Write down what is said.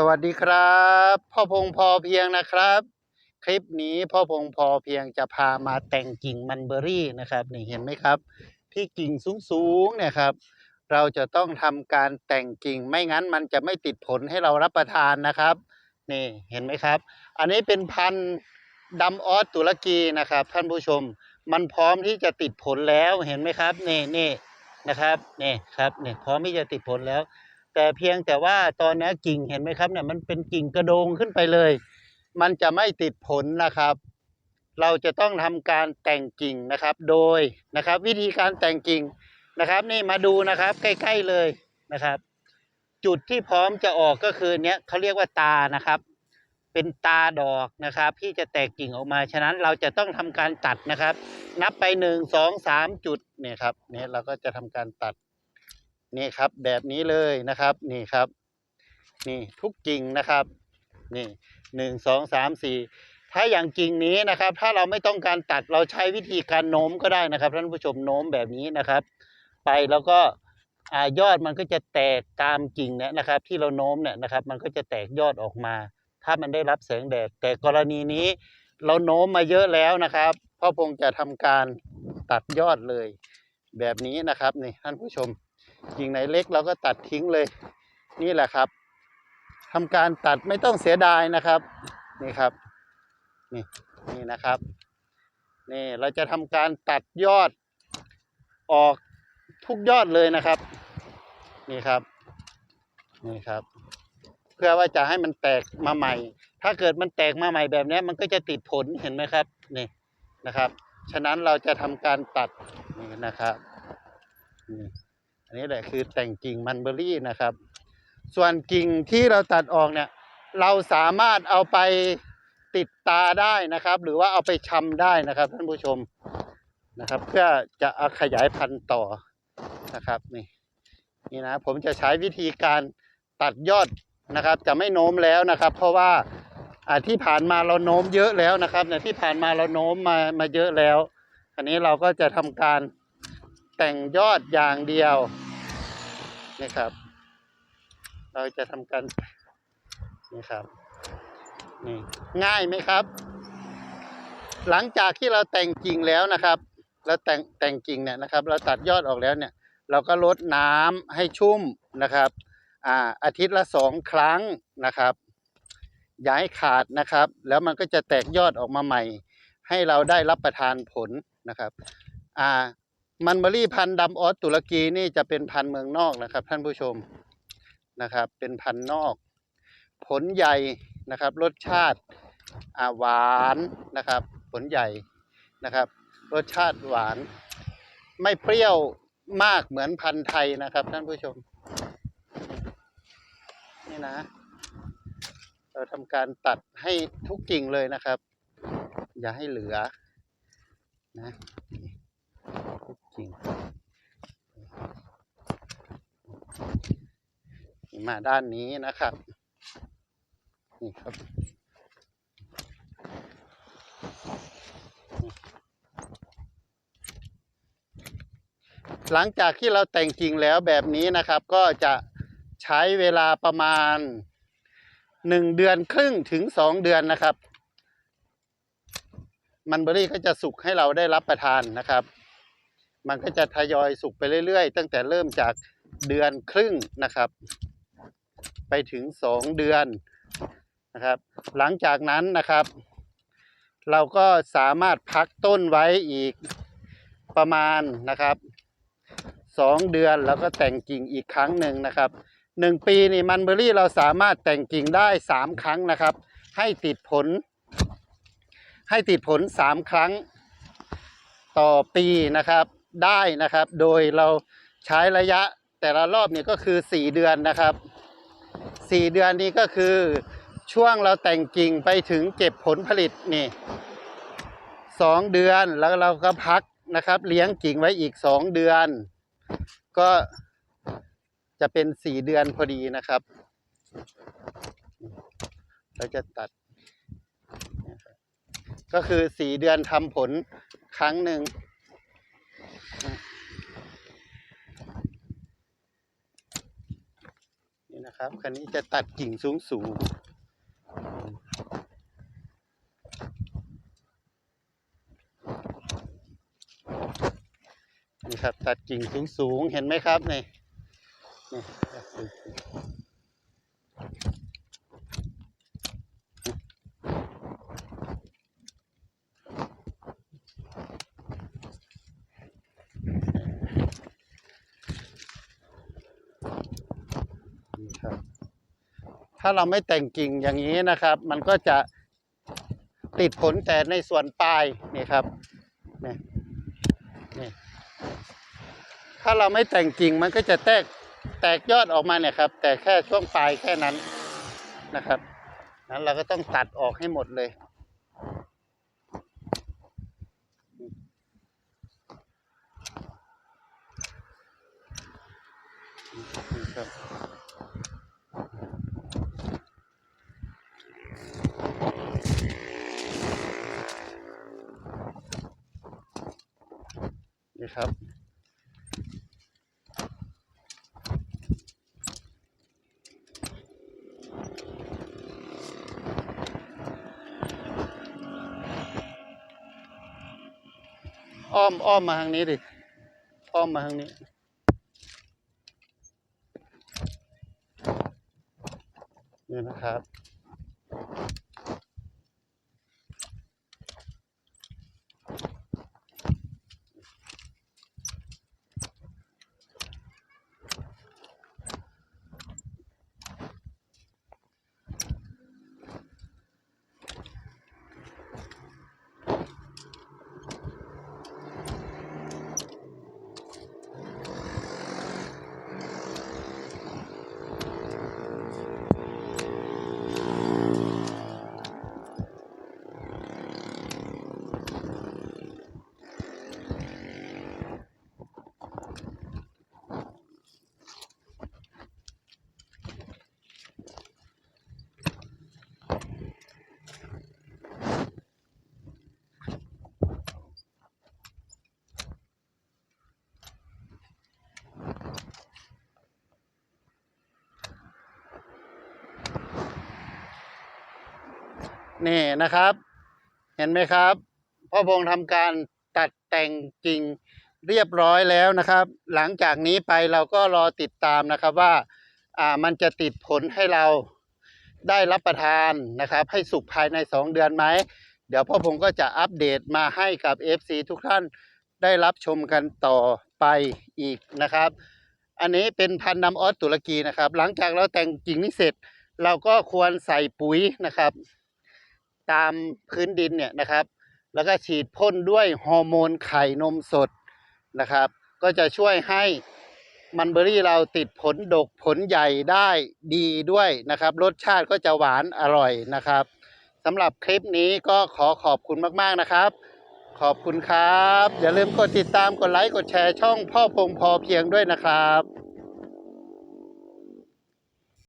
สวัสดีครับ พ่อพงพอเพียงนะครับ คลิปนี้พ่อพงพอเพียงจะพามาแต่งกิ่งมันเบอรี่นะครับนี่เห็นไหมครับ ที่กิ่งสูงๆเนี่ยครับ เราจะต้องทำการแต่งกิ่งไม่งั้นมันจะไม่ติดผลให้เรารับประทานนะครับ นี่เห็นไหมครับ อันนี้เป็นพันธุ์ดำออสตุรกีนะครับ ท่านผู้ชมมันพร้อมที่จะติดผลแล้วเห็นไหมครับนี่นี่นะครับนี่ครับนี่พร้อมที่จะติดผลแล้ว แต่เพียงแต่ว่าตอนนี้กิ่งเห็นไหมครับเนี่ยมันเป็นกิ่งกระโดงขึ้นไปเลย มันจะไม่ติดผลนะครับ เราจะต้องทำการแต่งกิ่งนะครับ โดยนะครับ วิธีการแต่งกิ่งนะครับ นี่มาดูนะครับ ใกล้ ๆเลยนะครับ จุดที่พร้อมจะออกก็คือเนี้ยเขาเรียกว่าตานะครับ เป็นตาดอกนะครับ ที่จะแตกกิ่งออกมาฉะนั้นเราจะต้องทำการตัดนะครับ นับไปหนึ่งสองสามจุดเนี่ยครับเนี่ยเราก็จะทำการตัด นี่ครับ แบบนี้เลยนะครับ นี่ครับ นี่ทุกกิ่งนะครับ นี่หนึ่งสองสามสี่ถ้าอย่างกิ่งนี้นะครับ ถ้าเราไม่ต้องการตัดเราใช้วิธีการโน้มก็ได้นะครับ ท่านผู้ชมโน้มแบบนี้นะครับ ไปแล้วก็อยอดมันก็จะแตกตามกิ่งเนี่ยนะครับ ที่เราโน้มเนี่ยนะครับ มันก็จะแตกยอดออกมา ถ้ามันได้รับแสงแดด แต่กรณีนี้ เราโน้มมาเยอะแล้วนะครับพ่อพงจะทำการตัดยอดเลย แบบนี้นะครับนี่ท่านผู้ชม กิ่งไหนเล็กเราก็ตัดทิ้งเลย นี่แหละครับทำการตัดไม่ต้องเสียดายนะครับ นี่ครับ นี่นี่นะครับ นี่เราจะทำการตัดยอดออกทุกยอดเลยนะครับ นี่ครับ นี่ครับ เพื่อว่าจะให้มันแตกมาใหม่ ถ้าเกิดมันแตกมาใหม่แบบนี้มันก็จะติดผลเห็นไหมครับ นี่นะครับ ฉะนั้นเราจะทำการตัดนี่นะครับนี่ นี้แหละคือแต่งกิ่งมันเบอรี่นะครับ ส่วนกิ่งที่เราตัดออกเนี่ย เราสามารถเอาไปติดตาได้นะครับ หรือว่าเอาไปชำได้นะครับท่านผู้ชมนะครับ เพื่อจะเอาขยายพันธุ์ต่อนะครับนี่นี่นะผมจะใช้วิธีการตัดยอดนะครับ จะไม่โน้มแล้วนะครับ เพราะว่าที่ผ่านมาเราโน้มเยอะแล้วนะครับเนี่ยที่ผ่านมาเราโน้มมามาเยอะแล้ว อันนี้เราก็จะทำการแต่งยอดอย่างเดียว นี่ครับ เราจะทำการนี่ครับนี่ง่ายไหมครับ หลังจากที่เราแต่งกิ่งแล้วนะครับเราแต่งแต่งกิ่งเนี่ยนะครับ เราตัดยอดออกแล้วเนี่ย เราก็ลดน้ำให้ชุ่มนะครับอ่าอาทิตย์ละสองครั้งนะครับ อย่าให้ขาดนะครับ แล้วมันก็จะแตกยอดออกมาใหม่ ให้เราได้รับประทานผลนะครับอ่า มันเบอรี่พันธุ์ดำออสตุรกีนี่จะเป็นพันธุ์เมืองนอกนะครับ ท่านผู้ชมนะครับ เป็นพันธุ์นอก ผลใหญ่นะครับ รสชาติาหวานนะครับ ผลใหญ่นะครับ รสชาติหวาน ไม่เปรี้ยวมากเหมือนพันธุ์ไทยนะครับ ท่านผู้ชม นี่นะ เราทำการตัดให้ทุกกิ่งเลยนะครับ อย่าให้เหลือนะ ทุกกิ่งมาด้านนี้นะครับ นี่ครับ หลังจากที่เราแต่งกิ่งแล้วแบบนี้นะครับ ก็จะใช้เวลาประมาณหนึ่งเดือนครึ่งถึงสองเดือนนะครับ มันเบอรี่ก็จะสุกให้เราได้รับประทานนะครับ มันก็จะทยอยสุกไปเรื่อยๆ ตั้งแต่เริ่มจากเดือนครึ่งนะครับ ไปถึงสองเดือนนะครับ หลังจากนั้นนะครับ เราก็สามารถพักต้นไว้อีกประมาณนะครับสองเดือนแล้วก็แต่งกิ่งอีกครั้งหนึ่งนะครับหนึ่งปีนี่มันเบอรี่เราสามารถแต่งกิ่งได้สามครั้งนะครับ ให้ติดผล ให้ติดผลสามครั้งต่อปีนะครับ ได้นะครับ โดยเราใช้ระยะแต่ละรอบเนี่ยก็คือสี่เดือนนะครับสี่เดือนนี้ก็คือช่วงเราแต่งกิ่งไปถึงเก็บผลผลิตนี่สองเดือนแล้วเราก็พักนะครับ เลี้ยงกิ่งไว้อีกสองเดือน ก็จะเป็นสี่เดือนพอดีนะครับ เราจะตัด ก็คือสี่เดือนทำผลครั้งหนึ่ง นะครับ คันนี้จะตัดกิ่งสูงสูงนี่ครับ ตัดกิ่งสูงสูงเห็นไหมครับนี่นี่ตัดสูงๆ ครับ ถ้าเราไม่แต่งกิ่งอย่างนี้นะครับ มันก็จะติดผลแต่ในส่วนปลายนี่ครับนี่นี่ถ้าเราไม่แต่งกิ่งมันก็จะแตกแตกยอดออกมาเนี่ยครับ แต่แค่ช่วงปลายแค่นั้นนะครับนั้นเราก็ต้องตัดออกให้หมดเลยครับ นี่ครับ อ้อมอ้อมมาทางนี้ดิ อ้อมมาทางนี้นี่นะครับ นี่นะครับ เห็นไหมครับพ่อพงษ์ทำการตัดแต่งกิ่งเรียบร้อยแล้วนะครับ หลังจากนี้ไปเราก็รอติดตามนะครับว่าอ่ามันจะติดผลให้เราได้รับประทานนะครับ ให้สุกภายใน 2 เดือนไหม เดี๋ยวพ่อพงษ์ก็จะอัปเดตมาให้กับ FC ทุกท่านได้รับชมกันต่อไปอีกนะครับ อันนี้เป็นพันธุ์นำออสตุรกีนะครับ หลังจากเราแต่งกิ่งนี้เสร็จ เราก็ควรใส่ปุ๋ยนะครับ ตามพื้นดินเนี่ยนะครับ แล้วก็ฉีดพ่นด้วยฮอร์โมนไข่นมสดนะครับ ก็จะช่วยให้มันเบอรี่เราติดผลดกผลใหญ่ได้ดีด้วยนะครับ รสชาติก็จะหวานอร่อยนะครับสำหรับคลิปนี้ก็ขอขอบคุณมากๆนะครับ ขอบคุณครับ อย่าลืมกดติดตามกดไลค์กดแชร์ช่องพ่อพงพอเพียงด้วยนะครับ